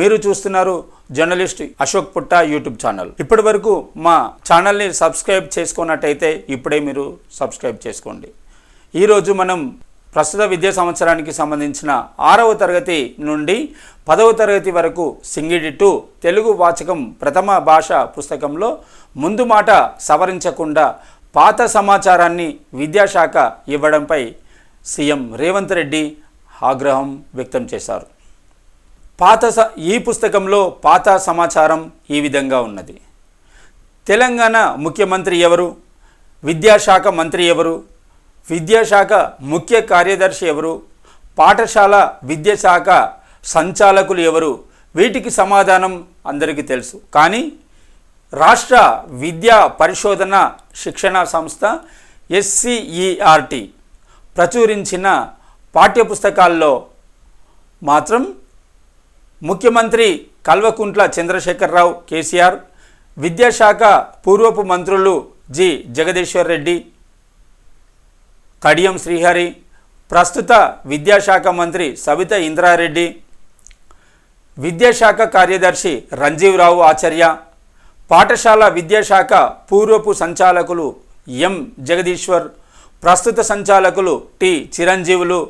మీరు చూస్తున్నారు జర్నలిస్ట్ అశోక్ పుట్ట యూట్యూబ్ ఛానల్. ఇప్పటి వరకు మా ఛానల్ని సబ్స్క్రైబ్ చేసుకున్నట్టయితే ఇప్పుడే మీరు సబ్స్క్రైబ్ చేసుకోండి. ఈరోజు మనం ప్రస్తుత విద్యా సంవత్సరానికి సంబంధించిన ఆరవ తరగతి నుండి పదవ తరగతి వరకు సింగిడి టు తెలుగు వాచకం ప్రథమ భాష పుస్తకంలో ముందు మాట సవరించకుండా పాత సమాచారాన్ని విద్యాశాఖ ఇవ్వడంపై సీఎం రేవంత్ రెడ్డి ఆగ్రహం వ్యక్తం చేశారు. పాత స ఈ పుస్తకంలో పాత సమాచారం ఈ విధంగా ఉన్నది. తెలంగాణ ముఖ్యమంత్రి ఎవరు? విద్యాశాఖ మంత్రి ఎవరు? విద్యాశాఖ ముఖ్య కార్యదర్శి ఎవరు? పాఠశాల విద్యాశాఖ సంచాలకులు ఎవరు? వీటికి సమాధానం అందరికీ తెలుసు. కానీ రాష్ట్ర విద్యా పరిశోధన శిక్షణ సంస్థ ఎస్సిఈఆర్టి ప్రచురించిన పాఠ్యపుస్తకాల్లో మాత్రం ముఖ్యమంత్రి కల్వకుంట్ల చంద్రశేఖరరావు కేసీఆర్ విద్యాశాఖ పూర్వపు మంత్రులు జి. జగదీశ్వర్ రెడ్డి కడియం శ్రీహరి ప్రస్తుత విద్యాశాఖ మంత్రి సవిత ఇంద్రారెడ్డి విద్యాశాఖ కార్యదర్శి రంజీవరావు ఆచార్య పాఠశాల విద్యాశాఖ పూర్వపు సంచాలకులు ఎం. జగదీశ్వర్ ప్రస్తుత సంచాలకులు టి. చిరంజీవులు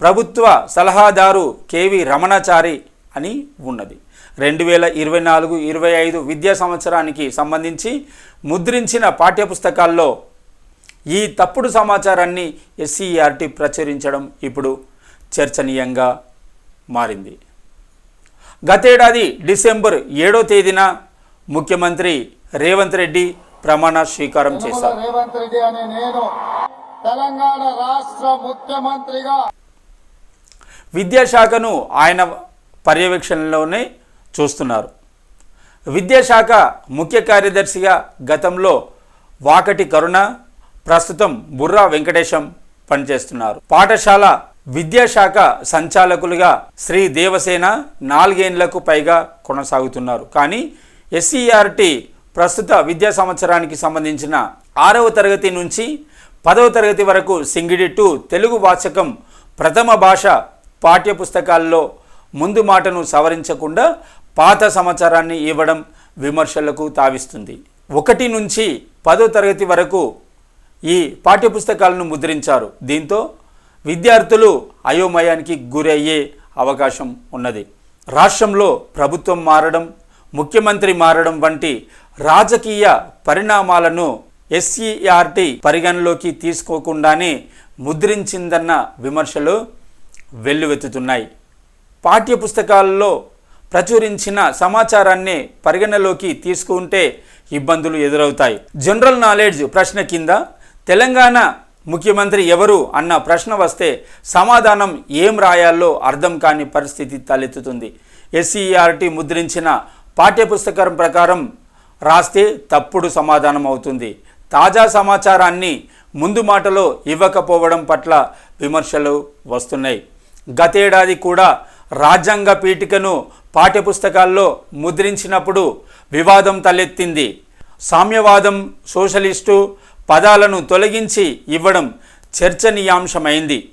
ప్రభుత్వ సలహాదారు కేవి రమణాచారి అని ఉన్నది. రెండు వేల ఇరవై నాలుగు ఇరవై ఐదు విద్యా సంవత్సరానికి సంబంధించి ముద్రించిన పాఠ్యపుస్తకాల్లో ఈ తప్పుడు సమాచారాన్ని ఎస్సీఆర్టీ ప్రచురించడం ఇప్పుడు చర్చనీయంగా మారింది. గతేడాది డిసెంబర్ ఏడో తేదీన ముఖ్యమంత్రి రేవంత్ రెడ్డి ప్రమాణ స్వీకారం చేశారు. రేవంత్ రెడ్డి అనే నేను తెలంగాణ రాష్ట్ర ముఖ్యమంత్రిగా విద్యాశాఖను ఆయన పర్యవేక్షణలోనే చూస్తున్నారు. విద్యాశాఖ ముఖ్య కార్యదర్శిగా గతంలో వాకటి కరుణ ప్రస్తుతం బుర్రా వెంకటేశం పనిచేస్తున్నారు. పాఠశాల విద్యాశాఖ సంచాలకులుగా శ్రీ దేవసేన నాలుగేండ్లకు పైగా కొనసాగుతున్నారు. కానీ ఎస్సీఆర్టీ ప్రస్తుత విద్యా సంవత్సరానికి సంబంధించిన ఆరవ తరగతి నుంచి పదవ తరగతి వరకు సింగిడి టు తెలుగు వాచకం ప్రథమ భాష పాఠ్యపుస్తకాల్లో ముందు మాటను సవరించకుండా పాత సమాచారాన్ని ఇవ్వడం విమర్శలకు తావిస్తుంది. ఒకటి నుంచి పదో తరగతి వరకు ఈ పాఠ్యపుస్తకాలను ముద్రించారు. దీంతో విద్యార్థులు అయోమయానికి గురయ్యే అవకాశం ఉన్నది. రాష్ట్రంలో ప్రభుత్వం మారడం ముఖ్యమంత్రి మారడం వంటి రాజకీయ పరిణామాలను ఎస్సీఆర్టీ పరిగణలోకి తీసుకోకుండానే ముద్రించిందన్న విమర్శలు వెల్లువెత్తుతున్నాయి. పాఠ్యపుస్తకాల్లో ప్రచురించిన సమాచారాన్ని పరిగణలోకి తీసుకుంటే ఇబ్బందులు ఎదురవుతాయి. జనరల్ నాలెడ్జ్ ప్రశ్న కింద తెలంగాణ ముఖ్యమంత్రి ఎవరు అన్న ప్రశ్న వస్తే సమాధానం ఏం రాయాలో అర్థం కాని పరిస్థితి తలెత్తుతుంది. ఎస్సీఆర్టీ ముద్రించిన పాఠ్యపుస్తకం ప్రకారం రాస్తే తప్పుడు సమాధానం అవుతుంది. తాజా సమాచారాన్ని ముందు మాటలో ఇవ్వకపోవడం పట్ల విమర్శలు వస్తున్నాయి. గతేడాది కూడా రాజ్యాంగ పీఠికను పాఠ్యపుస్తకాల్లో ముద్రించినప్పుడు వివాదం తలెత్తింది. సామ్యవాదం సోషలిస్టు పదాలను తొలగించి ఇవ్వడం చర్చనీయాంశమైంది.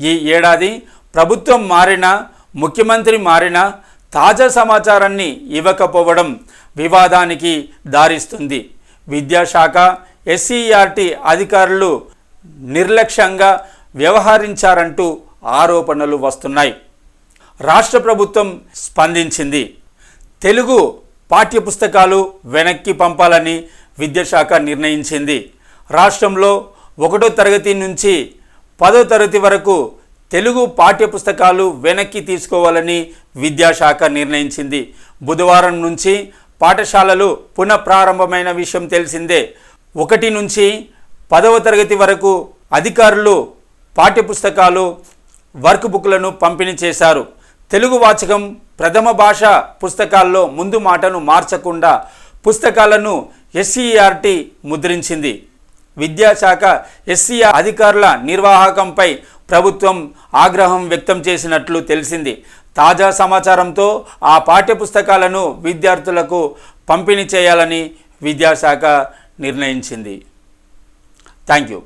ఈ ఏడాది ప్రభుత్వం మారినా ముఖ్యమంత్రి మారినా తాజా సమాచారాన్ని ఇవ్వకపోవడం వివాదానికి దారిస్తుంది. విద్యాశాఖ ఎస్సీఆర్టీ అధికారులు నిర్లక్ష్యంగా వ్యవహరించారంటూ ఆరోపణలు వస్తున్నాయి. రాష్ట్ర ప్రభుత్వం స్పందించింది. తెలుగు పాఠ్యపుస్తకాలు వెనక్కి పంపాలని విద్యాశాఖ నిర్ణయించింది. రాష్ట్రంలో ఒకటో తరగతి నుంచి పదో తరగతి వరకు తెలుగు పాఠ్యపుస్తకాలు వెనక్కి తీసుకోవాలని విద్యాశాఖ నిర్ణయించింది. బుధవారం నుంచి పాఠశాలలు పునఃప్రారంభమైన విషయం తెలిసిందే. ఒకటి నుంచి పదవ తరగతి వరకు అధికారులు పాఠ్యపుస్తకాలు వర్క్ బుక్లను పంపిణీ చేశారు. తెలుగు వాచకం ప్రథమ భాష పుస్తకాల్లో ముందు మాటను మార్చకుండా పుస్తకాలను ఎస్సీఆర్టీ ముద్రించింది. విద్యాశాఖ ఎస్సీఆర్ అధికారుల నిర్వాహకంపై ప్రభుత్వం ఆగ్రహం వ్యక్తం చేసినట్లు తెలిసింది. తాజా సమాచారంతో ఆ పాఠ్యపుస్తకాలను విద్యార్థులకు పంపిణీ చేయాలని విద్యాశాఖ నిర్ణయించింది. Thank you.